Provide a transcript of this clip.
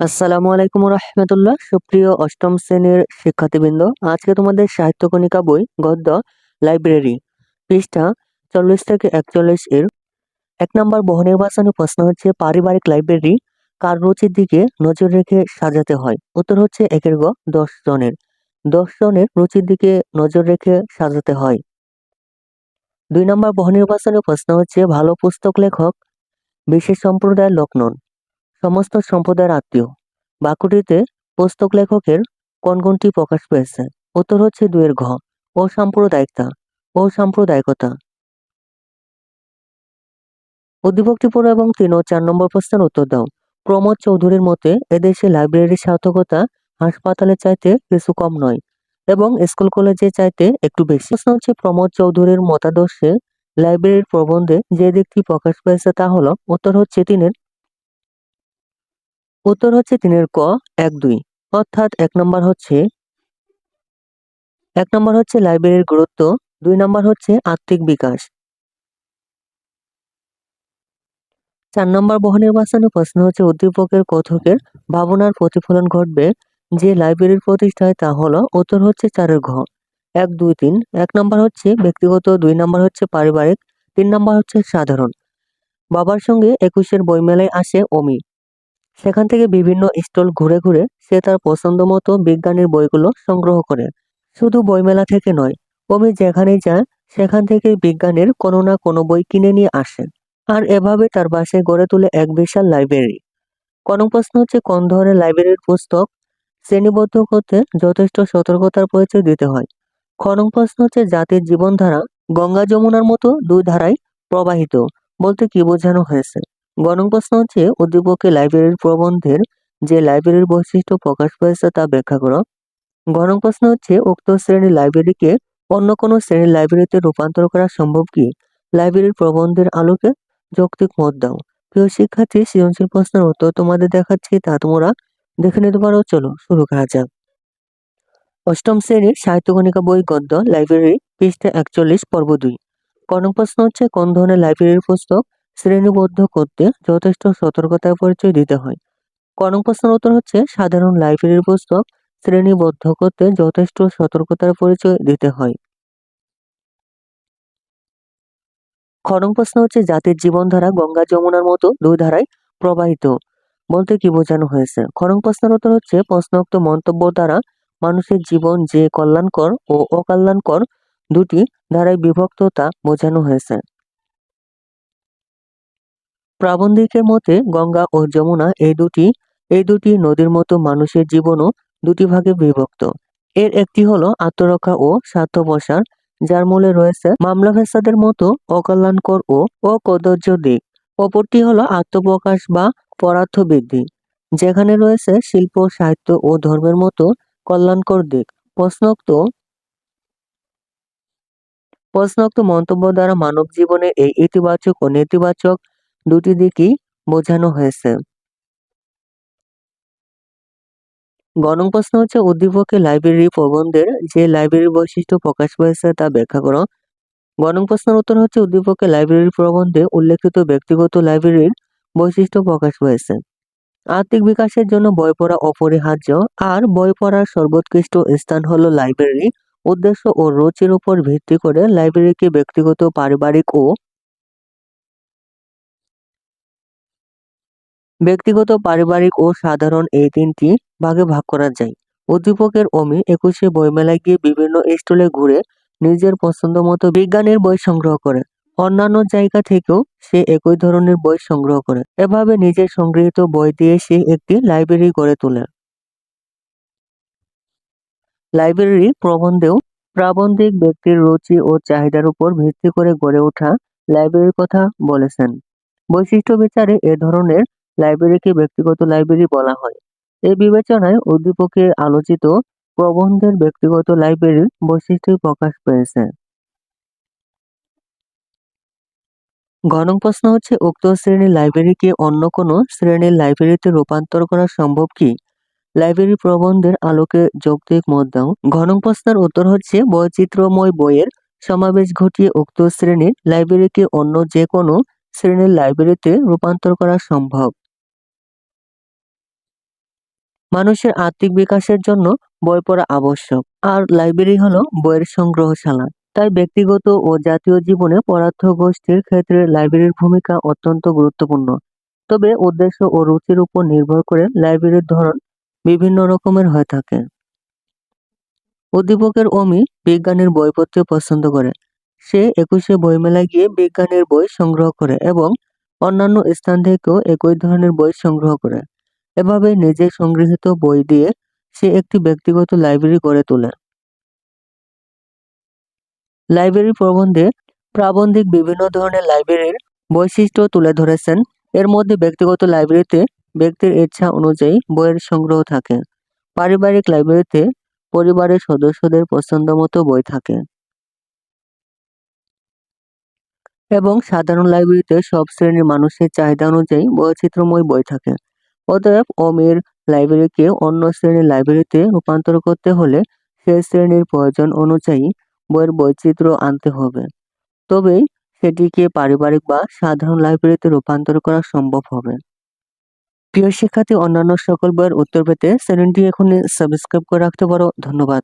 আসসালামু আলাইকুম রহমতুল্লাহ সুপ্রিয় অষ্টম শ্রেণির শিক্ষার্থীবৃন্দ, আজকে তোমাদের সাহিত্য কণিকা বই গদ্য লাইব্রেরি পৃষ্ঠা চল্লিশ থেকে একচল্লিশ এর এক নম্বর বহু নির্বাচনী প্রশ্ন হচ্ছে, পারিবারিক লাইব্রেরি কার রুচির দিকে নজর রেখে সাজাতে হয়? উত্তর হচ্ছে, একের গ, দশ জনের। দশ জনের রুচির দিকে নজর রেখে সাজাতে হয়। দুই নম্বর বহুনির্বাচনী প্রশ্ন হচ্ছে, ভালো পুস্তক লেখক বিশেষ সম্প্রদায়ের লোক নন। সমস্ত সম্প্রদায়ের আত্মীয়। বাক্যটিতে পুস্তক লেখকের কোন কোনটি প্রকাশ পেয়েছে? উত্তর হচ্ছে দুয়ের ঘ। ও সাম্প্রদায়িকতা। ও সাম্প্রদায়িকতা। উদ্দীপকটি পড়ো এবং তিন ও চার নম্বর প্রশ্নের উত্তর দাও। প্রমোদ চৌধুরীর মতে, এদেশে লাইব্রেরির সার্থকতা হাসপাতালের চাইতে কিছু কম নয় এবং স্কুল কলেজে চাইতে একটু বেশি। প্রশ্ন হচ্ছে, প্রমোদ চৌধুরীর মতাদর্শে লাইব্রেরির প্রবন্ধে যে দিকটি প্রকাশ পেয়েছে তা হলো, উত্তর হচ্ছে তিনের উত্তর হচ্ছে তিনের ক, এক, দুই। অর্থাৎ এক নম্বর হচ্ছে, এক নম্বর হচ্ছে লাইব্রেরির গুরুত্ব, দুই নম্বর হচ্ছে আত্মিক বিকাশ। চার নম্বর বহু নির্বাচনী প্রশ্ন হচ্ছে উদ্দীপকের, কথকের ভাবনার প্রতিফলন ঘটবে যে লাইব্রেরির প্রতিষ্ঠায়, তা হলো উত্তর হচ্ছে চারের ঘ। এক, দুই, তিন। এক নম্বর হচ্ছে ব্যক্তিগত, দুই নম্বর হচ্ছে পারিবারিক, তিন নম্বর হচ্ছে সাধারণ। বাবার সঙ্গে একুশের বইমেলায় আসে অমি। সেখান থেকে বিভিন্ন স্টল ঘুরে ঘুরে সে তার পছন্দ মতো বিজ্ঞানের বইগুলো সংগ্রহ করে। শুধু বইমেলা থেকে নয় অমি যেখানেই যায়, সেখান থেকে বিজ্ঞানের কোনো না কোনো বই কিনে নিয়ে আসে। আর এভাবে তার বাসায় গড়ে তোলে এক বিশাল লাইব্রেরি। কোন প্রশ্ন হচ্ছে কোন ধরনের লাইব্রেরির পুস্তক? শ্রেণীবদ্ধ করতে যথেষ্ট সতর্কতার পরিচয় দিতে হয়। খনং প্রশ্ন হচ্ছে জাতির জীবনধারা গঙ্গা যমুনার মতো দুই ধারায় প্রবাহিত, বলতে কি বোঝানো হয়েছে? গণং প্রশ্ন হচ্ছে উদ্দীপকে লাইব্রেরির প্রবন্ধের যে লাইব্রেরির বৈশিষ্ট্য প্রকাশ পেয়েছে তা ব্যাখ্যা করো। গণং প্রশ্ন হচ্ছে, উক্ত শ্রেণির লাইব্রেরিকে অন্য কোনো শ্রেণির লাইব্রেরিতে রূপান্তর করা সম্ভব কি? লাইব্রেরির প্রবন্ধের আলোকে যৌক্তিক মত দাও। প্রিয় শিক্ষার্থী, সৃজনশীল প্রশ্নের উত্তর তোমাদের দেখাচ্ছি, তা তোমরা দেখে নিতে পারো। চলো, শুরু করা যাক। অষ্টম শ্রেণির সাহিত্যগণিকা বই গদ্য লাইব্রেরি পৃষ্ঠা একচল্লিশ, পর্ব দুই। কর্ণ প্রশ্ন হচ্ছে, কোন ধরনের লাইব্রেরির পুস্তক শ্রেণীবদ্ধ করতে যথেষ্ট সতর্কতার পরিচয় দিতে হয়। কর্ণ প্রশ্নের উত্তর হচ্ছে, সাধারণ লাইব্রেরির পুস্তক শ্রেণীবদ্ধ করতে যথেষ্ট সতর্কতার পরিচয় দিতে হয়। খনং প্রশ্ন হচ্ছে, জাতির জীবনধারা গঙ্গা যমুনার মতো দুই ধারায় প্রবাহিত বলতে কি বোঝানো হয়েছে? খনং প্রশ্নের উত্তর হচ্ছে, প্রশ্নোক্ত মন্তব্য দ্বারা মানুষের জীবন যে কল্যাণকর ও অকল্যাণকর দুটি ধারায় বিভক্ত তা বোঝানো হয়েছে। প্রাবন্ধিকের মতে গঙ্গা ও যমুনা এই দুটি এই দুটি নদীর মতো মানুষের জীবনও দুটি ভাগে বিভক্ত। এর একটি হলো আত্মরক্ষা ও স্বার্থপ্রসার যার মূলে রয়েছে মামলা ফেসাদের মতো অকল্যাণকর ও অকদর্য দিক। অপরটি হলো আত্মপ্রকাশ বা পরার্থ বৃদ্ধি, যেখানে রয়েছে শিল্প, সাহিত্য ও ধর্মের মতো কল্যাণকর দিক। প্রশ্নোক্ত প্রশ্নোক্ত মন্তব্য দ্বারা মানব জীবনে এই ইতিবাচক ও নেতিবাচক দুটি দিকই বোঝানো হয়েছে। গণং প্রশ্ন হচ্ছে উদ্দীপকে লাইব্রেরি প্রবন্ধের যে লাইব্রেরির বৈশিষ্ট্য প্রকাশ পেয়েছে তা ব্যাখ্যা করো। গণং প্রশ্নের উত্তর হচ্ছে উদ্দীপকে লাইব্রেরির প্রবন্ধে উল্লেখিত ব্যক্তিগত লাইব্রেরির বৈশিষ্ট্য প্রকাশ পেয়েছে। আর্থিক বিকাশের জন্য বই পড়া অপরিহার্য, আর বই পড়ার সর্বোৎকৃষ্ট স্থান হলো লাইব্রেরি। উদ্দেশ্য ও রুচির উপর ভিত্তি করে লাইব্রেরিকে ব্যক্তিগত, পারিবারিক ও ব্যক্তিগত, পারিবারিক ও সাধারণ এই তিনটি ভাগে ভাগ করা যায়। উদ্দীপকের অমি একুশে বইমেলায় গিয়ে বিভিন্ন স্টলে ঘুরে নিজের পছন্দ মতো বিজ্ঞানের বই সংগ্রহ করে। অন্যান্য জায়গা থেকেও সে একই ধরনের বই সংগ্রহ করে। এভাবে নিজের সংগৃহীত বই দিয়ে সে একটি লাইব্রেরি গড়ে তোলে। লাইব্রেরি প্রবন্ধেও প্রাবন্ধিক ব্যক্তির রুচি ও চাহিদার উপর ভিত্তি করে গড়ে ওঠা লাইব্রেরির কথা বলেছেন। বৈশিষ্ট্য বিচারে এ ধরনের লাইব্রেরিকে ব্যক্তিগত লাইব্রেরি বলা হয়। এই বিবেচনায় উদ্দীপকে আলোচিত প্রবন্ধের ব্যক্তিগত লাইব্রেরির বৈশিষ্ট্য প্রকাশ পেয়েছে। গণং প্রশ্ন হচ্ছে, উক্ত শ্রেণির লাইব্রেরিকে অন্য কোনো শ্রেণির লাইব্রেরিতে রূপান্তর করা সম্ভব কি? লাইব্রেরি প্রবন্ধের আলোকে যৌক্তিক দাও ঘনং প্রশ্নের উত্তর হচ্ছে, বৈচিত্র্যময় বইয়ের সমাবেশ ঘটিয়ে উক্ত শ্রেণির লাইব্রেরিকে অন্য যে কোনো শ্রেণির লাইব্রেরিতে রূপান্তর করা সম্ভব। মানুষের আত্মিক বিকাশের জন্য বই পড়া আবশ্যক। আর লাইব্রেরি হলো বইয়ের সংগ্রহশালা। তাই ব্যক্তিগত ও জাতীয় জীবনে পদার্থ গোষ্ঠীর ক্ষেত্রে লাইব্রেরির ভূমিকা অত্যন্ত গুরুত্বপূর্ণ। তবে উদ্দেশ্য ও রুচির উপর নির্ভর করে লাইব্রেরির ধরন বিভিন্ন রকমের হয়ে থাকে। উদ্দীপকের অমি বিজ্ঞানের বই পড়তে পছন্দ করে। সে একুশে বইমেলায় গিয়ে বিজ্ঞানের বই সংগ্রহ করে এবং অন্যান্য স্থান থেকেও একই ধরনের বই সংগ্রহ করে। এভাবে নিজে সংগৃহীত বই দিয়ে সে একটি ব্যক্তিগত লাইব্রেরি গড়ে তোলে। লাইব্রেরি প্রবন্ধে প্রাবন্ধিক বিভিন্ন ধরনের লাইব্রেরির বৈশিষ্ট্য তুলে ধরেছেন। এর মধ্যে ব্যক্তিগত লাইব্রেরিতে ব্যক্তির ইচ্ছা অনুযায়ী বইয়ের সংগ্রহ থাকে। পারিবারিক লাইব্রেরিতে পরিবারের সদস্যদের পছন্দ মতো বই থাকে। এবং সাধারণ লাইব্রেরিতে সব শ্রেণির মানুষের চাহিদা অনুযায়ী বৈচিত্র্যময় বই থাকে। অতএব অমির লাইব্রেরিকে অন্য শ্রেণির লাইব্রেরিতে রূপান্তর করতে হলে সেই শ্রেণির প্রয়োজন অনুযায়ী বইয়ের বৈচিত্র্য আনতে হবে। তবেই সেটিকে পারিবারিক বা সাধারণ লাইব্রেরিতে রূপান্তর করা সম্ভব হবে। প্রিয় শিক্ষার্থী, অন্যান্য সকল বইয়ের উত্তর পেতে চ্যানেলটি এখনই সাবস্ক্রাইব করে রাখতে পারো। ধন্যবাদ।